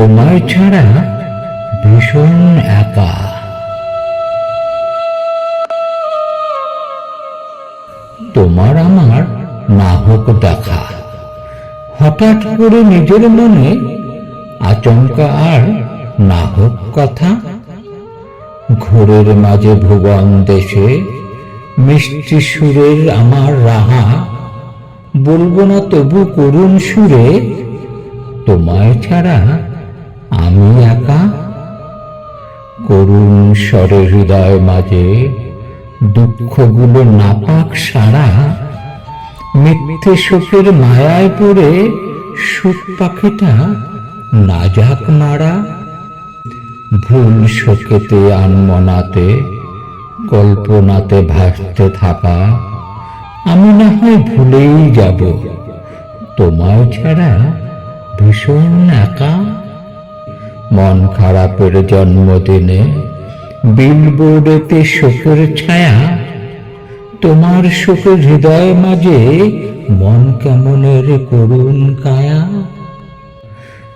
তোমার ছাড়া ভীষণ একা। তোমার আমার না হোক দেখা। হঠাৎ করে নিজের মনে আচমকা আর না হোক কথা? ঘোরের মাঝে ভুবন দেশে মিষ্টি সুরের আমার রাহা। বলব না তবু করুণ সুরে, তোমায় ছাড়া আমি একা? করুণ স্বরে হৃদয় মাঝে দুঃখগুলো নাপাক সারা। মিথ্যে শোকের মায়ায় পড়ে সুখ পাখিটা না যাক মারা। ভুল শোকেতে আনমনাতে, কল্পনাতে ভাসতে থাকা। আমি না হয় ভুলেই যাব, তোমায় ছাড়া ভীষণ একা। মন খারাপের জন্মদিনে বিলবোর্ডেতে শোকের ছায়া। তোমার শোকের হৃদয় মাঝে মন কেমনের করুণ কায়া।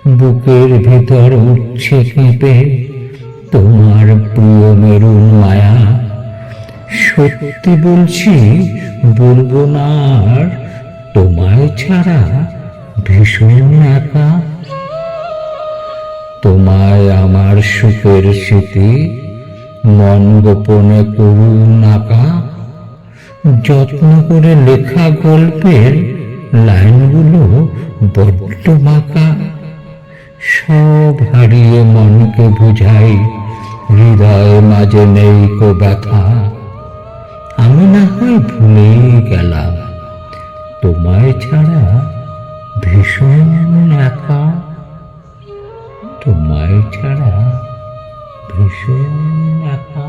বুকের ভিতর উঠছে কেঁপে তোমার প্রিয় মেরুন মায়া। সত্যি বলছি, বলব না আর তোমায় ছাড়া ভীষণ একা। তোমায় আমার সুখের স্মৃতি, মন গোপনে করুন আঁকা যত্ন করে লেখা গল্পের লাইনগুলো বড্ড মাকা সব হারিয়ে মনকে বুঝাই হৃদয় মাঝে নেই কো ব্যথা। আমি না হয় ভুলেই গেলাম, তোমায় ছাড়া ভীষণ একা। ছায়া ছাড়া ভীষণ একা